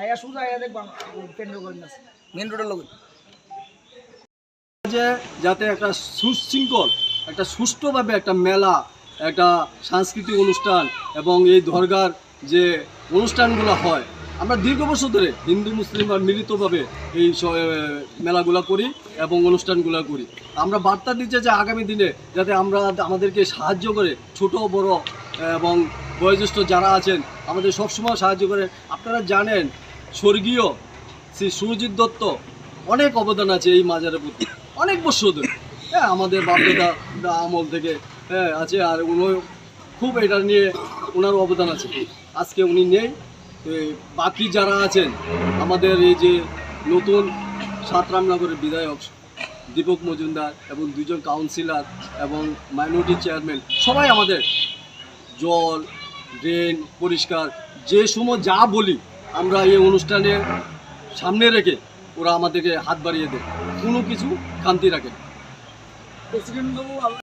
আয়া সুজা আয়া দেখবা কেন্দ্র আছে। মেন রোডের লগে। যে যাতে একটা সুশৃঙ্খল একটা সুষ্ঠুভাবে একটা মেলা একটা সাংস্কৃতিক অনুষ্ঠান এবং এই দরগার যে অনুষ্ঠানগুলো হয় আমরা দীর্ঘ বছর ধরে হিন্দু মুসলিমরা মিলিতভাবে এই মেলাগুলো করি এবং অনুষ্ঠানগুলো করি। আমরা বার্তা দিচ্ছে যে আগামী দিনে যাতে আমরা আমাদেরকে সাহায্য করে ছোট বড় এবং বয়োজ্যেষ্ঠ যারা আছেন আমাদের সবসময় সাহায্য করে। আপনারা জানেন, স্বর্গীয় শ্রী সুরজিৎ দত্ত অনেক অবদান আছে এই মাজারের প্রতি। অনেক বছর ধরে। হ্যাঁ আমাদের বাপদাদা দা আমল থেকে হ্যাঁ আছে, আর উনি খুব এটা নিয়ে ওনার অবদান আছে। আজকে উনি নেই। বাকি যারা আছেন, আমাদের এই যে নতুন সাতরামনগরের বিধায়ক দীপক মজুমদার এবং দুজন কাউন্সিলর এবং মাইনরিটি চেয়ারম্যান সবাই আমাদের জল ড্রেন, পরিষ্কার, যে সময় যা বলি আমরা এই অনুষ্ঠানে সামনে রেখে ওরা আমাদেরকে হাত বাড়িয়ে দেয় কোনো কিছু খান্তি রাখে না। প্রেসিডেন্ট বাবু আ-